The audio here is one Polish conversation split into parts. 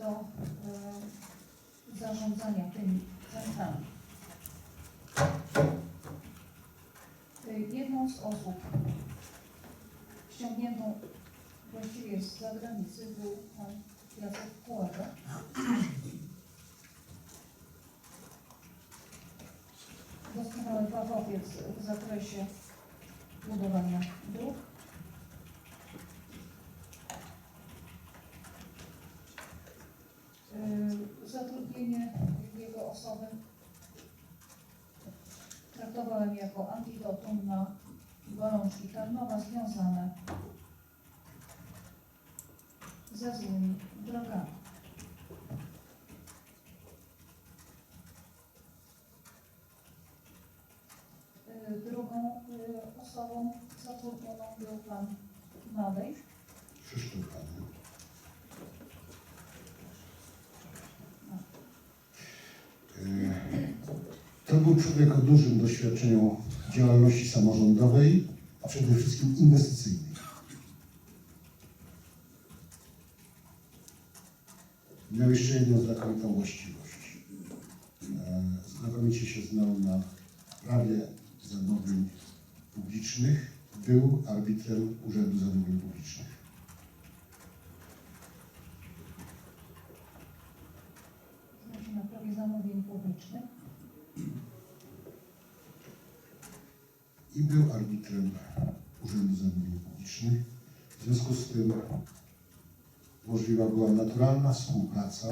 do e, zarządzania tymi centrami. E, Jedną z osób ściągniętą właściwie z zagranicy był pan Jacek Kułego. Doskonały fachowiec w zakresie budowania dróg. Y, Zatrudnienie jego osoby traktowałem jako antidotum na gorączki Tarnowa związane ze złymi drogami. Y, Drugą y, osobą zatrudnioną był pan Madej. Krzysztof. To był człowiek o dużym doświadczeniu działalności samorządowej, a przede wszystkim inwestycyjnej. Miał jeszcze jedną znakomitą właściwość. E, Znakomicie się znał na prawie zamówień publicznych. Był arbitrem Urzędu Zamówień Publicznych. znaczy na prawie zamówień publicznych. I był arbitrem Urzędu Zamówień Publicznych. W związku z tym możliwa była naturalna współpraca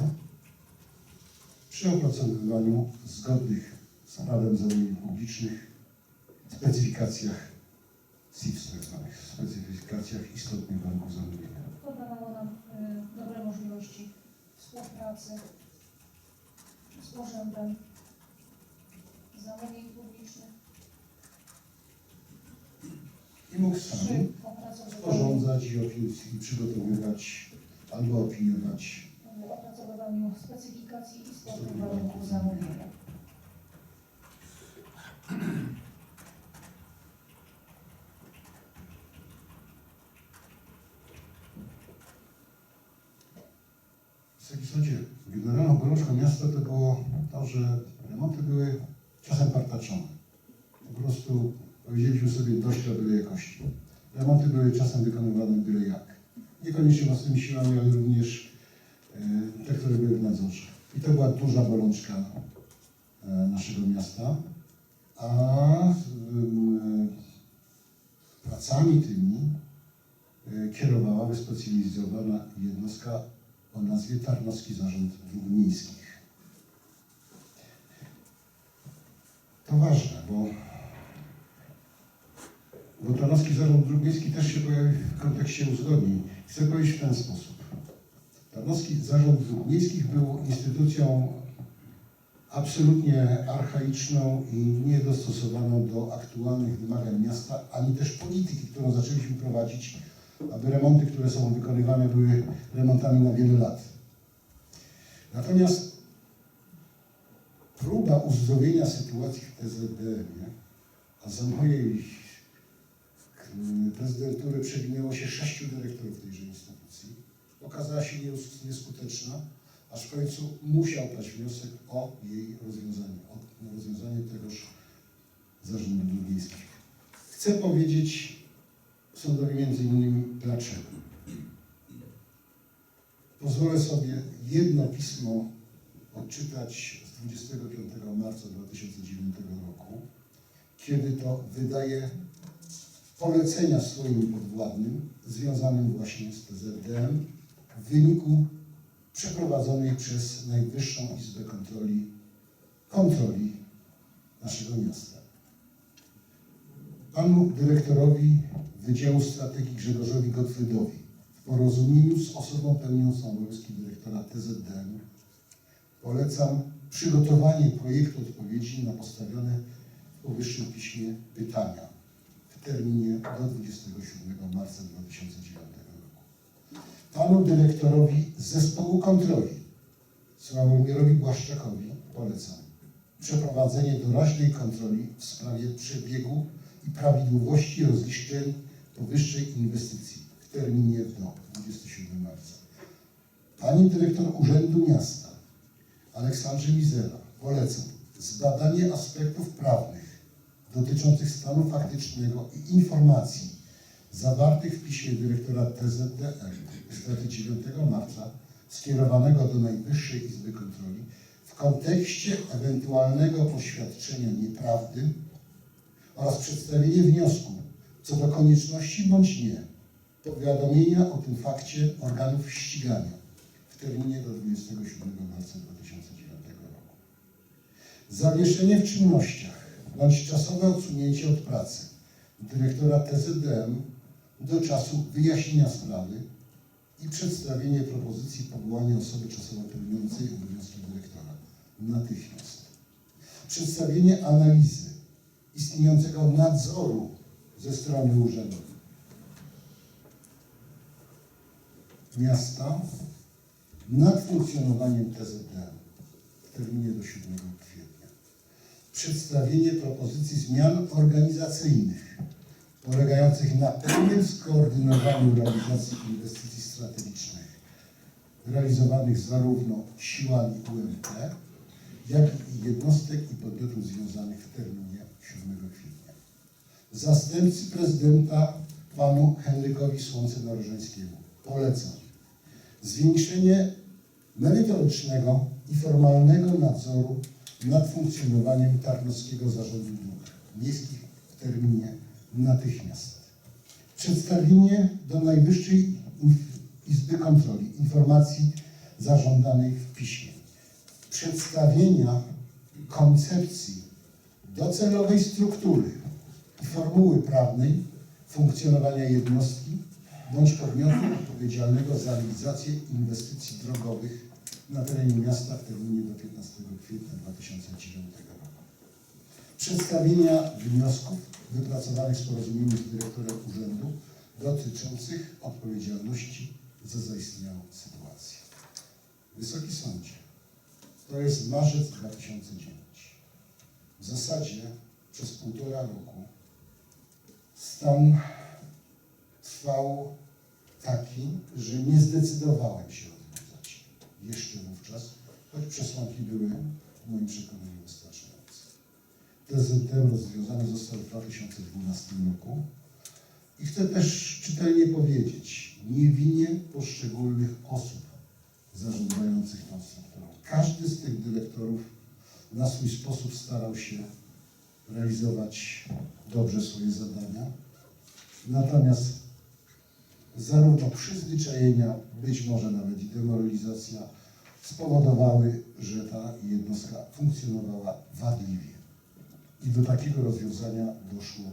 przy opracowywaniu zgodnych z prawem zamówień publicznych specyfikacjach CIFS, tak zwanych specyfikacjach istotnych warunków zamówienia. To dawało nam y, dobre możliwości współpracy z Urzędem Zamówień Publicznych I mógł sam sporządzać i, i przygotowywać albo opiniować opracowywaniu specyfikacji istotnych warunków zamówienia. W zasadzie generalną gorączką miasta to było to, że remonty były czasem partaczone. Po prostu powiedzieliśmy sobie dość dla byle jakości. Remonty były czasem wykonywane byle jak. Niekoniecznie własnymi siłami, ale również e, te, które były w nadzorze. I to była duża bolączka e, naszego miasta. A em, pracami tymi e, kierowała wyspecjalizowana jednostka o nazwie Tarnowski Zarząd Dróg Miejskich. To ważne, bo, bo Tarnowski Zarząd Dróg Miejskich też się pojawi w kontekście uzgodnień. Chcę powiedzieć w ten sposób. Tarnowski Zarząd Dróg Miejskich był instytucją absolutnie archaiczną i niedostosowaną do aktualnych wymagań miasta, ani też polityki, którą zaczęliśmy prowadzić, aby remonty, które są wykonywane, były remontami na wiele lat. Natomiast próba uzdrowienia sytuacji w PZDM-ie, a za mojej prezydentury przewinęło się sześciu dyrektorów tejże instytucji, okazała się nies- nieskuteczna, aż w końcu musiał paść wniosek o jej rozwiązanie, o rozwiązanie tegoż zarządu dróg miejskich. Chcę powiedzieć sądowi między innymi dlaczego. Pozwolę sobie jedno pismo odczytać z 25 marca 2009 roku, kiedy to wydaje polecenia swoim podwładnym związanym właśnie z TZDM w wyniku przeprowadzonej przez Najwyższą Izbę Kontroli kontroli naszego miasta. Panu dyrektorowi Wydziału Strategii Grzegorzowi Gottfriedowi w porozumieniu z osobą pełniącą obowiązki dyrektora TZDM polecam przygotowanie projektu odpowiedzi na postawione w powyższym piśmie pytania terminie do 27 marca 2009 roku. Panu dyrektorowi Zespołu Kontroli Sławomirowi Błaszczakowi polecam przeprowadzenie doraźnej kontroli w sprawie przebiegu i prawidłowości rozliczeń powyższej inwestycji w terminie do 27 marca. Pani dyrektor Urzędu Miasta Aleksandrze Mizera polecam zbadanie aspektów prawnych dotyczących stanu faktycznego i informacji zawartych w piśmie dyrektora TZDR z daty 9 marca skierowanego do Najwyższej Izby Kontroli w kontekście ewentualnego poświadczenia nieprawdy oraz przedstawienie wniosku co do konieczności bądź nie powiadomienia o tym fakcie organów ścigania w terminie do 27 marca 2009 roku. Zawieszenie w czynnościach bądź czasowe odsunięcie od pracy dyrektora TZDM do czasu wyjaśnienia sprawy i przedstawienie propozycji powołania osoby czasowo pełniącej obowiązki dyrektora natychmiast. Przedstawienie analizy istniejącego nadzoru ze strony urzędu miasta nad funkcjonowaniem TZDM w terminie do 7 kwietnia. Przedstawienie propozycji zmian organizacyjnych polegających na pełnym skoordynowaniu realizacji inwestycji strategicznych realizowanych zarówno siłami UMT, jak i jednostek i podmiotów związanych w terminie 7 kwietnia. Zastępcy prezydenta panu Henrykowi Słońce Narożeńskiemu polecam zwiększenie merytorycznego i formalnego nadzoru nad funkcjonowaniem Tarnowskiego Zarządu Dróg Miejskich w terminie natychmiast. Przedstawienie do Najwyższej Izby Kontroli informacji zażądanej w piśmie. Przedstawienia koncepcji docelowej struktury i formuły prawnej funkcjonowania jednostki bądź podmiotu odpowiedzialnego za realizację inwestycji drogowych na terenie miasta w terminie do 15 kwietnia 2009 roku. Przedstawienia wniosków wypracowanych w porozumieniu z dyrektorem urzędu dotyczących odpowiedzialności za zaistniałą sytuację. Wysoki Sądzie, to jest marzec 2009. W zasadzie przez półtora roku stan trwał taki, że nie zdecydowałem się jeszcze wówczas, choć przesłanki były w moim przekonaniu wystarczające. TZT rozwiązany został w 2012 roku i chcę też czytelnie powiedzieć, nie winię poszczególnych osób zarządzających tą strukturą. Każdy z tych dyrektorów na swój sposób starał się realizować dobrze swoje zadania. Natomiast zarówno przyzwyczajenia, być może nawet i demoralizacja spowodowały, że ta jednostka funkcjonowała wadliwie. I do takiego rozwiązania doszło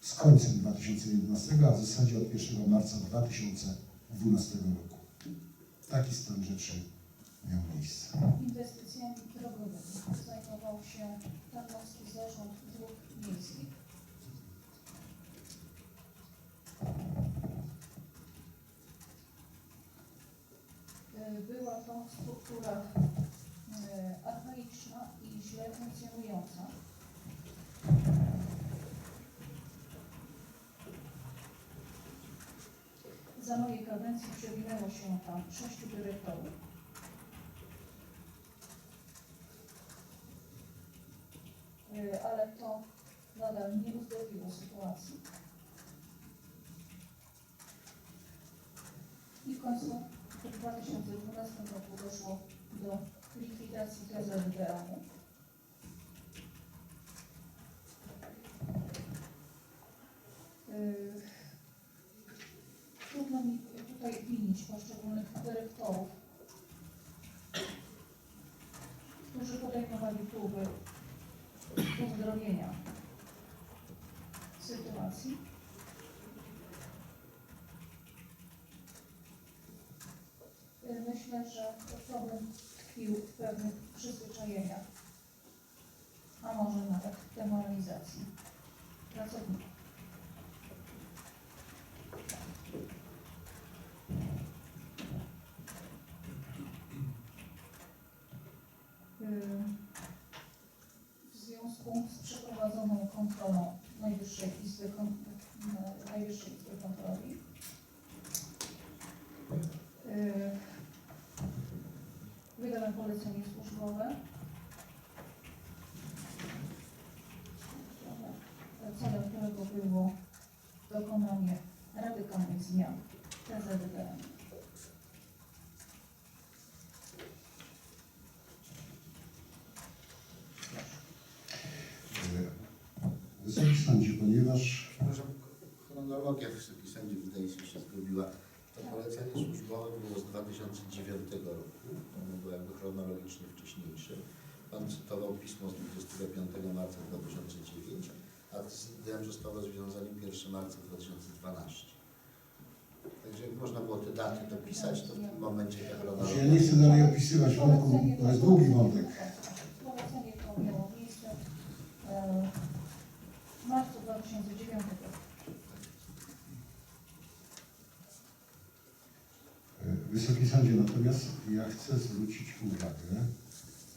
z końcem 2011, a w zasadzie od 1 marca 2012 roku. Taki stan rzeczy miał miejsce. Inwestycjami drogowymi zajmował się Tarnowski Zarząd Dróg Miejskich. Y, Była to struktura y, archaiczna i źle funkcjonująca. Za mojej kadencji przewinęło się tam sześciu dyrektorów. Y, ale to nadal nie uzdrowiło sytuacji. I w końcu w 2012 roku doszło do likwidacji KZDA-u. Y, Trudno mi tutaj winić dyrektorów, którzy podejmowali próby uzdrowienia sytuacji. Myślę, że problem tkwił w pewnych przyzwyczajeniach, a może nawet demoralizacji pracowników. Y, w związku z przeprowadzoną kontrolą Najwyższej Izby, Kon- Najwyższej Izby Kontroli. Yy, polecenie służbowe. Celem którego było dokonanie radykalnych zmian w TZDM. Sądzie, ponieważ Przepraszam, chronologia Wysoki Sądzie wydaje się się zgubiła. To polecenie służbowe było z 2009 roku. Ono było jakby chronologicznie wcześniejsze. Pan cytował pismo z 25 marca 2009, a z dniem zostało rozwiązane 1 marca 2012. Także jak można było te daty dopisać, to w tym momencie ta ja nie chcę dalej opisywać wątku, to jest długi wątek. Polecenie to miało miejsce e, w marcu 2009 roku. Wysoki Sądzie, natomiast ja chcę zwrócić uwagę,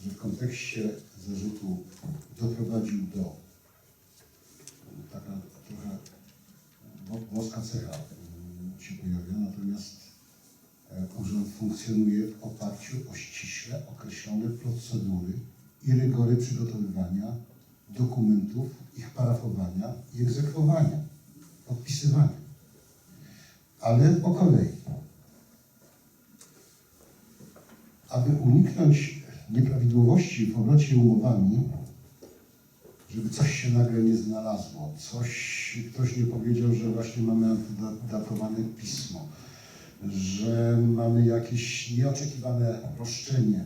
że w kontekście zarzutu doprowadził do taka trochę włoska cecha mm, się pojawia, natomiast e, urząd funkcjonuje w oparciu o ściśle określone procedury i rygory przygotowywania dokumentów, ich parafowania i egzekwowania, podpisywania. Ale po kolei. aby uniknąć nieprawidłowości w obrocie umowami, żeby coś się nagle nie znalazło, coś, ktoś nie powiedział, że właśnie mamy datowane pismo, że mamy jakieś nieoczekiwane roszczenie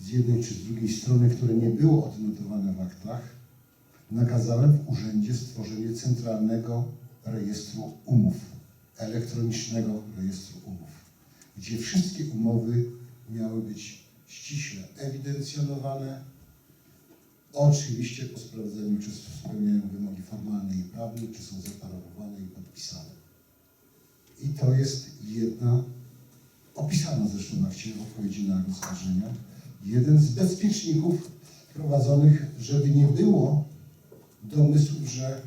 z jednej czy z drugiej strony, które nie było odnotowane w aktach, nakazałem w urzędzie stworzenie centralnego rejestru umów, elektronicznego rejestru umów, gdzie wszystkie umowy miały być ściśle ewidencjonowane, oczywiście po sprawdzeniu, czy spełniają wymogi formalne i prawne, czy są zaparowane i podpisane. I to jest jedna, opisana zresztą akcie w odpowiedzi na oskarżenia, jeden z bezpieczników prowadzonych, żeby nie było domysłów, że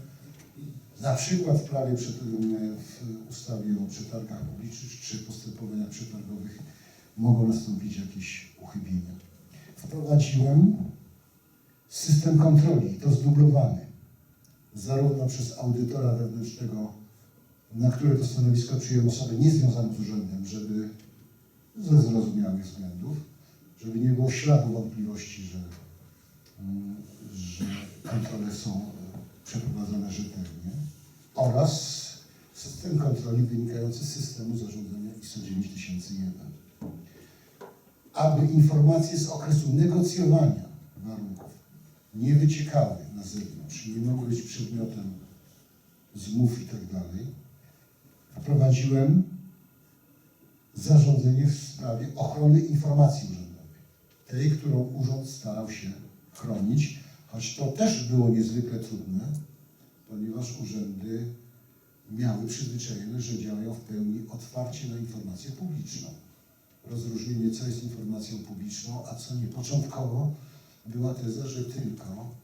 na przykład w prawie w ustawie o przetargach publicznych czy postępowaniach przetargowych mogą nastąpić jakieś uchybienia. Wprowadziłem system kontroli, to zdublowany, zarówno przez audytora wewnętrznego, na które to stanowisko przyjąłem osobę niezwiązaną z urzędem, żeby ze zrozumiałych względów, żeby nie było śladu wątpliwości, że, mm, że kontrole są e, przeprowadzone rzetelnie, oraz system kontroli wynikający z systemu zarządzania ISO 9001 aby informacje z okresu negocjowania warunków nie wyciekały na zewnątrz, nie mogły być przedmiotem zmów i tak dalej, wprowadziłem zarządzenie w sprawie ochrony informacji urzędowej, tej, którą urząd starał się chronić, choć to też było niezwykle trudne, ponieważ urzędy miały przyzwyczajenie, że działają w pełni otwarcie na informację publiczną rozróżnienie, co jest informacją publiczną, a co nie. Początkowo była teza, że tylko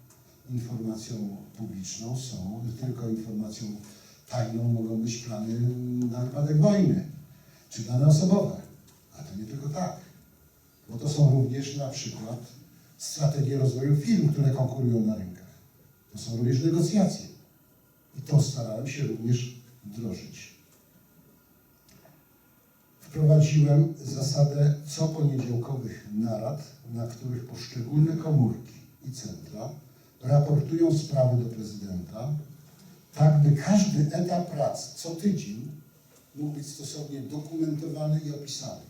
informacją publiczną są, tylko informacją tajną mogą być plany na wypadek wojny, czy dane osobowe. A to nie tylko tak, bo to są również na przykład strategie rozwoju firm, które konkurują na rynkach. To są również negocjacje. I to starałem się również wdrożyć wprowadziłem zasadę coponiedziałkowych narad, na których poszczególne komórki i centra raportują sprawy do prezydenta, tak by każdy etap prac co tydzień mógł być stosownie dokumentowany i opisany.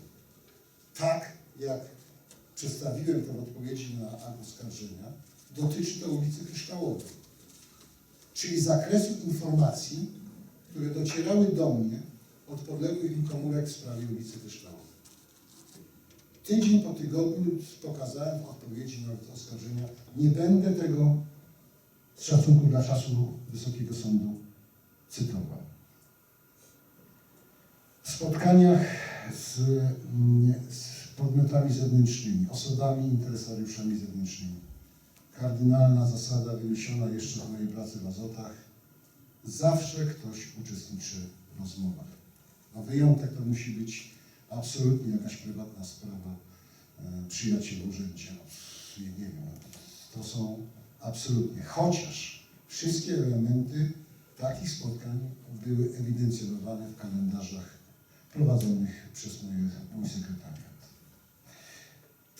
Tak jak przedstawiłem to w odpowiedzi na akt oskarżenia, dotyczy to ulicy Kryształowej, czyli zakresu informacji, które docierały do mnie od podległych mi komórek w sprawie ulicy Wyszlałowej. Tydzień po tygodniu pokazałem w odpowiedzi na te oskarżenia. Nie będę tego z szacunku dla czasu Wysokiego Sądu cytował. W spotkaniach z, z podmiotami zewnętrznymi, osobami, interesariuszami zewnętrznymi. Kardynalna zasada wyniesiona jeszcze z mojej pracy w Azotach. Zawsze ktoś uczestniczy w rozmowach. A wyjątek to musi być absolutnie jakaś prywatna sprawa e, przyjaciel w urzędzie. No, nie, nie wiem, no, to są absolutnie. Chociaż wszystkie elementy takich spotkań były ewidencjonowane w kalendarzach prowadzonych przez moje, mój sekretariat.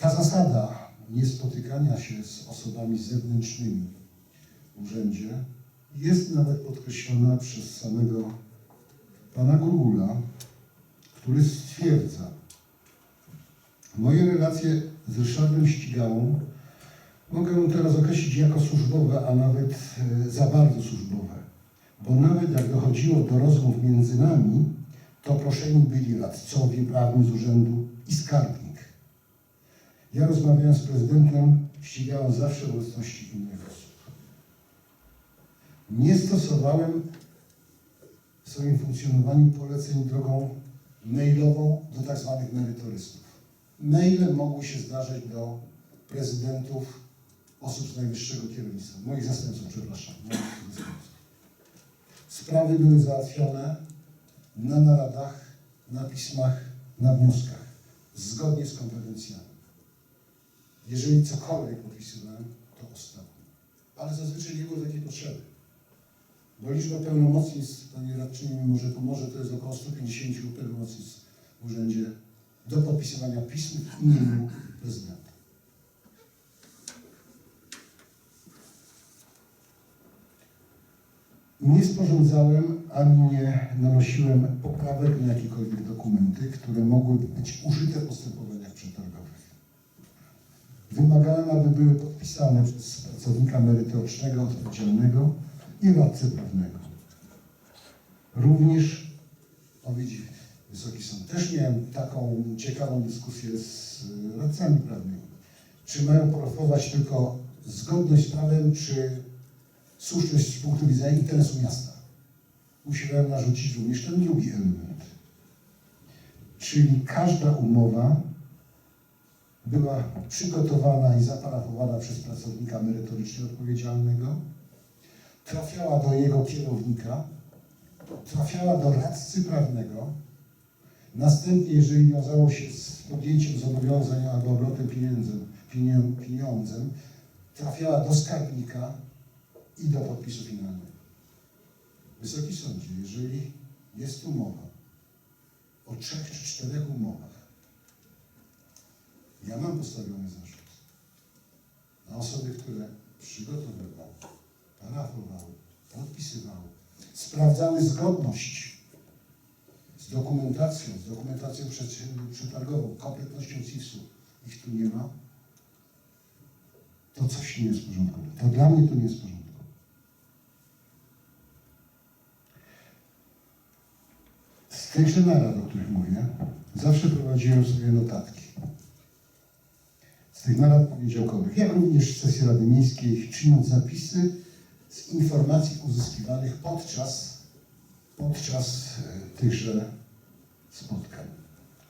Ta zasada niespotykania się z osobami zewnętrznymi w urzędzie jest nawet podkreślona przez samego pana Gurgula, który stwierdza, moje relacje z Ryszardem Ścigałą mogę teraz określić jako służbowe, a nawet e, za bardzo służbowe, bo nawet jak dochodziło do rozmów między nami, to proszeni byli radcowie prawni z urzędu i skarbnik. Ja rozmawiałem z prezydentem, ścigałem zawsze obecności innych osób. Nie stosowałem w swoim funkcjonowaniu poleceń drogą mailową do tak zwanych merytorystów. Maile mogły się zdarzać do prezydentów osób z najwyższego kierownictwa, moich zastępców, przepraszam, moich zastępców. Sprawy były załatwione na naradach, na pismach, na wnioskach, zgodnie z kompetencjami. Jeżeli cokolwiek podpisywałem, to ostatnio. Ale zazwyczaj nie było takiej potrzeby. Bo liczba pełnomocnictw, pani radczyni mi może pomoże, to jest około 150 pełnomocnictw w urzędzie do podpisywania pism w imieniu prezydenta. Nie sporządzałem ani nie nanosiłem poprawek na jakiekolwiek dokumenty, które mogłyby być użyte w postępowaniach przetargowych. Wymagałem, aby były podpisane przez pracownika merytorycznego, odpowiedzialnego i radcę prawnego. Również, o widzi, Wysoki Sąd, też miałem taką ciekawą dyskusję z y, radcami prawnymi. Czy mają promować tylko zgodność z prawem, czy słuszność z punktu widzenia interesu miasta? Musiałem narzucić również ten drugi element. Czyli każda umowa była przygotowana i zaparafowana przez pracownika merytorycznie odpowiedzialnego, trafiała do jego kierownika, trafiała do radcy prawnego, następnie, jeżeli wiązało się z podjęciem zobowiązań albo obrotem pieniędzem, pieniądzem, trafiała do skarbnika i do podpisu finalnego. Wysoki Sądzie, jeżeli jest umowa o trzech czy czterech umowach, ja mam postawiony zarzut na osoby, które przygotowywały, parafowały, podpisywały, sprawdzały zgodność z dokumentacją, z dokumentacją przetargową, kompletnością CIFS-u, ich tu nie ma, to coś nie jest w porządku. To dla mnie to nie jest w porządku. Z tychże narad, o których mówię, zawsze prowadziłem sobie notatki. Narad poniedziałkowych, jak również z sesji Rady Miejskiej, czyniąc zapisy z informacji uzyskiwanych podczas, podczas e, tychże spotkań.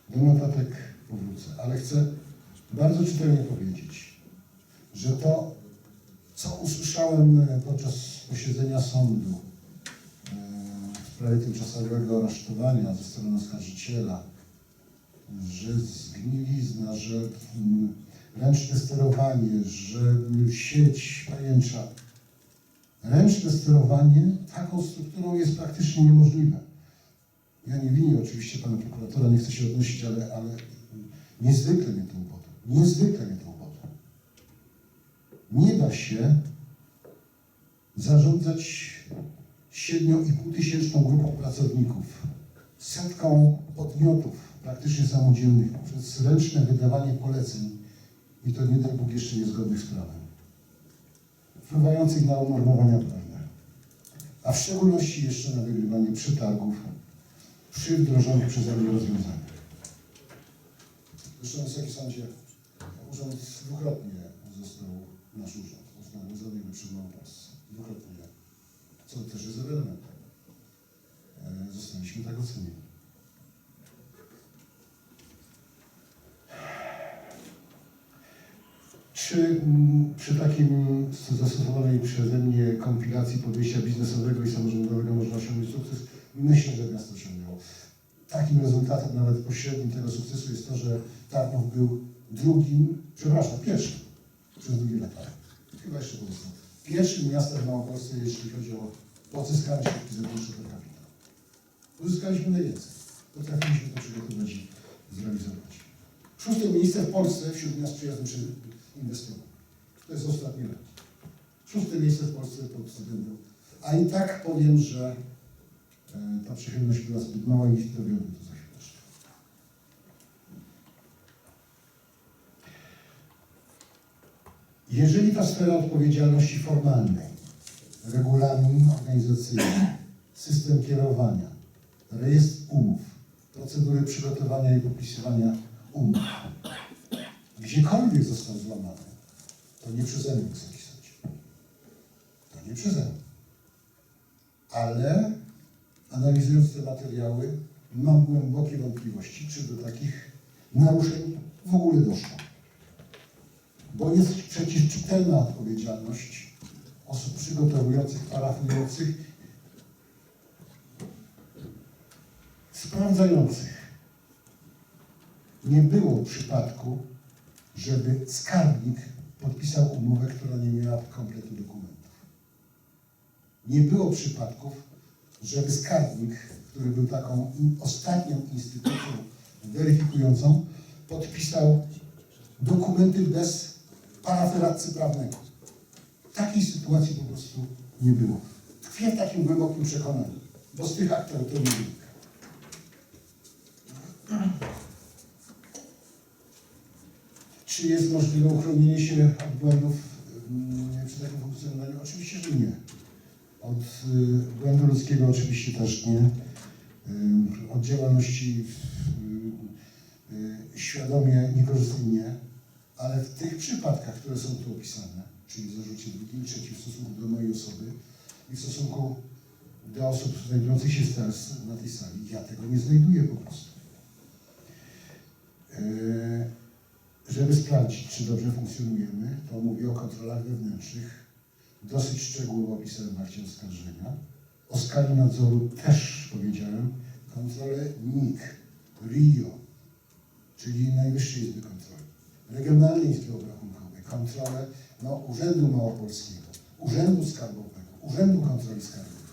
Do notatek powrócę, ale chcę bardzo czytelnie powiedzieć, że to, co usłyszałem e, podczas posiedzenia sądu e, w sprawie tymczasowego aresztowania ze strony oskarżyciela, że zgnilizna, że ręczne sterowanie, że sieć pajęcza. Ręczne sterowanie taką strukturą jest praktycznie niemożliwe. Ja nie winię oczywiście pana prokuratora, nie chcę się odnosić, ale, ale niezwykle mnie to ubodło. Niezwykle mnie to ubodło. Nie da się zarządzać siedmiu i pół tysięczną grupą pracowników, setką podmiotów praktycznie samodzielnych przez ręczne wydawanie poleceń i to nie daj Bóg jeszcze niezgodnych z prawem, wpływających na unormowania prawne, a w szczególności jeszcze na wygrywanie przetargów przy wdrożonych przeze mnie rozwiązaniach. Zresztą Wysoki Sądzie, urząd dwukrotnie został, nasz urząd. Został uznany pas. Dwukrotnie, co też jest elementem. E, Zostaliśmy tak ocenieni. Mm, przy takim zastosowanej przeze mnie kompilacji podejścia biznesowego i samorządowego można osiągnąć sukces? Myślę, że miasto osiągnęło. Takim rezultatem, nawet pośrednim tego sukcesu jest to, że Tarnów był drugim, przepraszam, pierwszym przez długie lata. Chyba jeszcze pozostał. Pierwszym miastem w Małopolsce, jeśli chodzi o pozyskane środki zewnętrzne per capita. Uzyskaliśmy najwięcej. Potrafiliśmy to przygotować i zrealizować. Szóste miejsce w Polsce wśród miast przyjaznych przy inwestorom. To jest ostatni rok. Szóste miejsce w Polsce pod względem. A i tak powiem, że e, ta przychylność była zbyt mała i dowiodłem to za chwileczkę. Jeżeli ta sfera odpowiedzialności formalnej, regulamin organizacyjny, system kierowania, rejestr umów, procedury przygotowania i podpisywania umów, gdziekolwiek został złamany, to nie przeze mnie, Wysoki Sądzie. To nie przeze mnie. Ale analizując te materiały, mam głębokie wątpliwości, czy do takich naruszeń w ogóle doszło. Bo jest przecież czytelna odpowiedzialność osób przygotowujących, parafujących, sprawdzających. Nie było przypadku, żeby skarbnik podpisał umowę, która nie miała kompletu dokumentów. Nie było przypadków, żeby skarbnik, który był taką ostatnią instytucją weryfikującą, podpisał dokumenty bez paraferatcy prawnego. Takiej sytuacji po prostu nie było. Tkwię w takim głębokim przekonaniu, bo z tych aktów to nie wynika. Czy jest możliwe uchronienie się od błędów mm, przy takim funkcjonowaniu? Oczywiście, że nie. Od y, błędu ludzkiego oczywiście też nie. Y, Od działalności y, świadomie niekorzystnie nie. Ale w tych przypadkach, które są tu opisane, czyli w zarzucie drugim, trzecim w stosunku do mojej osoby i w stosunku do osób znajdujących się teraz na tej sali, ja tego nie znajduję po prostu. Yy, Żeby sprawdzić, czy dobrze funkcjonujemy, to mówię o kontrolach wewnętrznych. Dosyć szczegółowo opisałem w akcie oskarżenia. O skali nadzoru też powiedziałem. Kontrole NIK, RIO, czyli Najwyższej Izby Kontroli, Regionalnej Izby Obrachunkowej, kontrole no, Urzędu Małopolskiego, Urzędu Skarbowego, Urzędu Kontroli Skarbowej.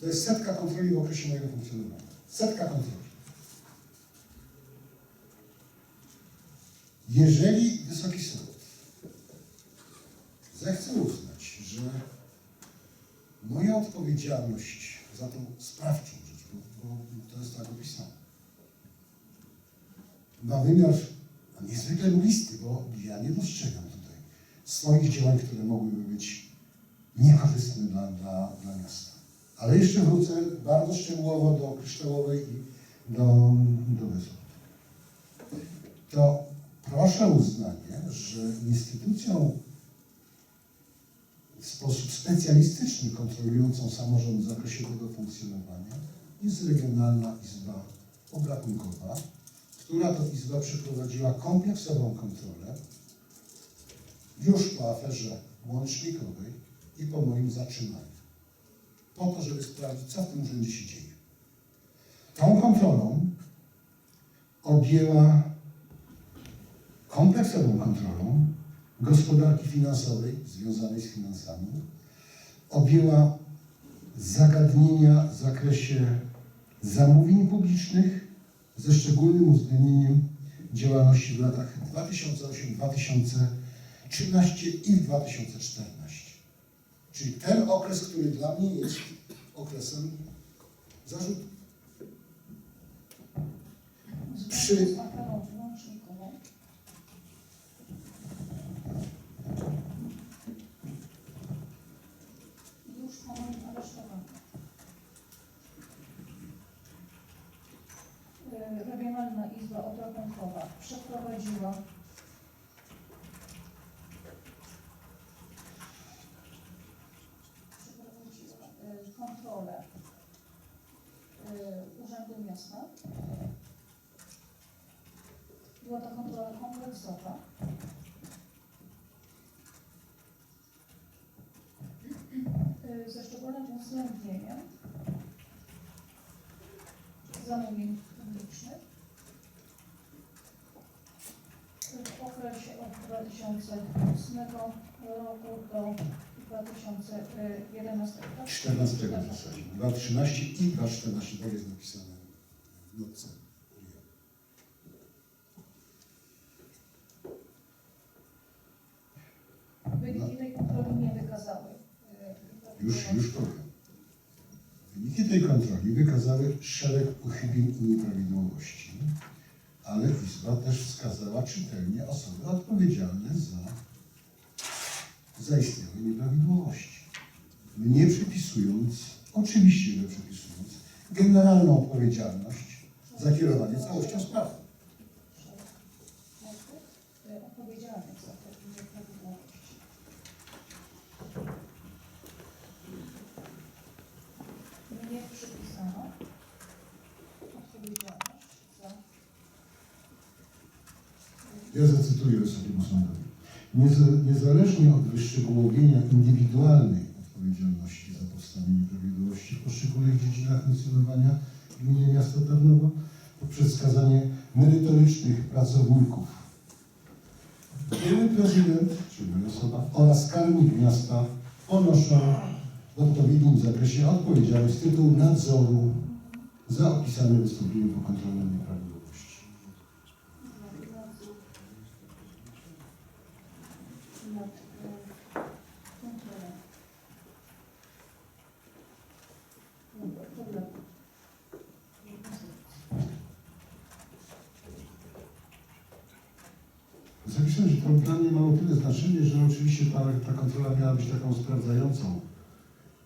To jest setka kontroli w okresie mojego funkcjonowania. Setka kontroli. Jeżeli Wysoki Sąd zechce uznać, że moja odpowiedzialność za tą sprawczą rzecz, bo, bo to jest tak opisane, ma wymiar niezwykle mglisty, bo ja nie dostrzegam tutaj swoich działań, które mogłyby być niekorzystne dla, dla, dla miasta. Ale jeszcze wrócę bardzo szczegółowo do kryształowej i do, do Bezu. To proszę uznanie, że instytucją w sposób specjalistyczny kontrolującą samorząd w zakresie tego funkcjonowania jest Regionalna Izba Obrachunkowa, która to izba przeprowadziła kompleksową kontrolę już po aferze łącznikowej i po moim zatrzymaniu. Po to, żeby sprawdzić, co w tym urzędzie się dzieje. Tą kontrolą objęła kompleksową kontrolą gospodarki finansowej związanej z finansami, objęła zagadnienia w zakresie zamówień publicznych ze szczególnym uwzględnieniem działalności w latach 2008-2013 i w 2014. Czyli ten okres, który dla mnie jest okresem zarzutu. Przy- Zgodnie z aferą łącznikową już po moim aresztowaniu e, Regionalna Izba Obrachunkowa przeprowadziła e, kontrolę e, Urzędu Miasta była to kontrola kompleksowa. Y, Ze szczególnym uwzględnieniem zamówień publicznych okresie od 2008 roku do 2011. tak? 14 w zasadzie. 2.13 i 2.14, tak jest napisane w notce. Wyniki tej kontroli nie wykazały. e, Już, już powiem. Wyniki tej kontroli wykazały szereg uchybień i nieprawidłowości, ale Izba też wskazała czytelnie osoby odpowiedzialne za zaistniałe nieprawidłowości. Nie przypisując, oczywiście, że przypisując, generalną odpowiedzialność za kierowanie całością sprawy. e, Odpowiedzialny za te nieprawidłowości. Mnie przypisano odpowiedzialność za Ja zacytuję Wysokiemu Sądowi. Niez- Niezależnie od wyszczegółowienia indywidualnej odpowiedzialności za powstanie nieprawidłowości w poszczególnych dziedzinach funkcjonowania gminy miasta Tarnowo, poprzez wskazanie merytorycznych pracowników, były prezydent, czyli osoba, oraz skarbnik miasta ponoszą w odpowiednim zakresie odpowiedzialność z tytułu nadzoru za opisane wystąpienie pokontrolne nieprawidłowości. nadzór nad e, kontrolą. Dobra, dobra. Zapisałem, że to dla mnie mało tyle znaczenie, że oczywiście ta, ta kontrola miała być taką sprawdzającą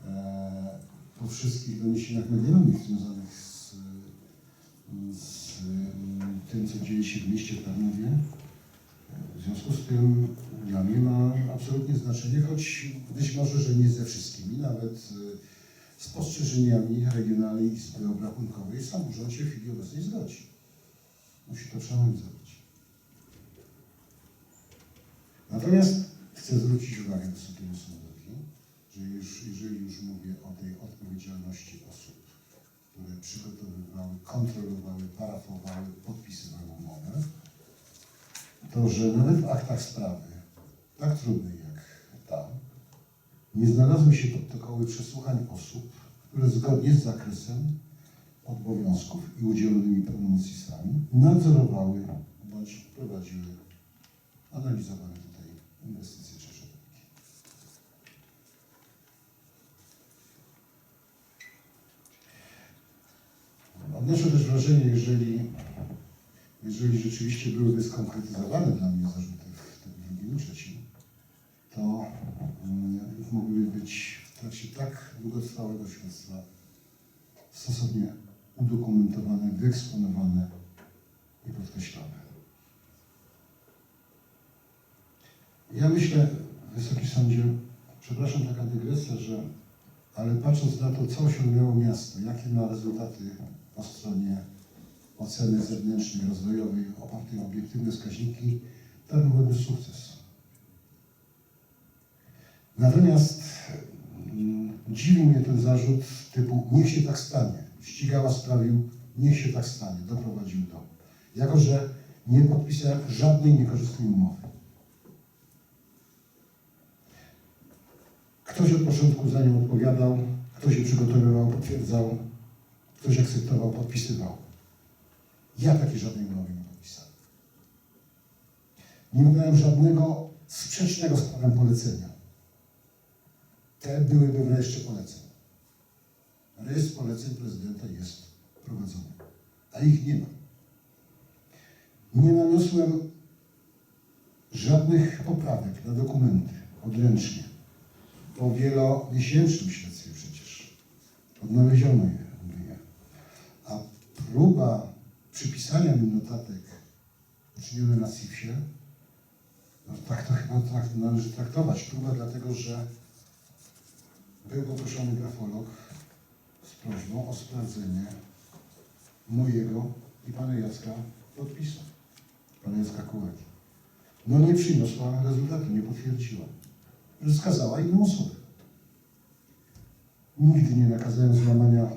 e, po wszystkich doniesieniach medialnych związanych z, z em, tym, co dzieje się w mieście Tarnowie. W związku z tym dla mnie ma absolutnie znaczenie, choć być może, że nie ze wszystkimi, nawet e, spostrzeżeniami Regionalnej Izby Obrachunkowej samorząd się w chwili obecnej zgodzi. Musi to przeanalizować. Natomiast chcę zwrócić uwagę Wysokiemu Sądowi, że już, jeżeli już mówię o tej odpowiedzialności osób, które przygotowywały, kontrolowały, parafowały, podpisywały umowę, to że nawet w aktach sprawy, tak trudnej jak ta, nie znalazły się protokoły przesłuchań osób, które zgodnie z zakresem obowiązków i udzielonymi pełnomocnictwami nadzorowały bądź prowadziły analizowane tutaj inwestycje czy przetargi. Odnoszę też wrażenie, jeżeli, jeżeli rzeczywiście byłyby skonkretyzowane dla mnie zarzuty w tym drugim i trzecim, to mm, mogłyby być w trakcie tak długotrwałego śledztwa stosownie udokumentowane, wyeksponowane i podkreślone. Ja myślę, Wysoki Sądzie, przepraszam taka dygresja, że ale patrząc na to, co osiągnęło miasto, jakie ma rezultaty po stronie oceny zewnętrznej, rozwojowej, opartej o obiektywne wskaźniki, to byłby sukces. Natomiast mm, dziwi mnie ten zarzut typu niech się tak stanie. Ścigała sprawił, niech się tak stanie, doprowadził do. Jako, że nie podpisałem żadnej niekorzystnej umowy. Ktoś od początku za nią odpowiadał, ktoś się przygotowywał, potwierdzał, ktoś akceptował, podpisywał. Ja takiej żadnej umowy nie podpisałem. Nie wydałem żadnego sprzecznego z prawem polecenia. Te byłyby w rejestrze poleceń. Rejestr poleceń prezydenta jest prowadzony, a ich nie ma. Nie naniosłem żadnych poprawek na dokumenty odręcznie po wielomiesięcznym śledztwie przecież odnaleziono je, próba przypisania mi notatek uczynione na SIF-ie, no tak to chyba należy traktować. Próba dlatego, że był poproszony grafolog z prośbą o sprawdzenie mojego i pana Jacka podpisu, pana Jacka Kułeki. No nie przyniosła rezultatu, nie potwierdziła skazała inną osobę. Nigdy nie nakazałem złamania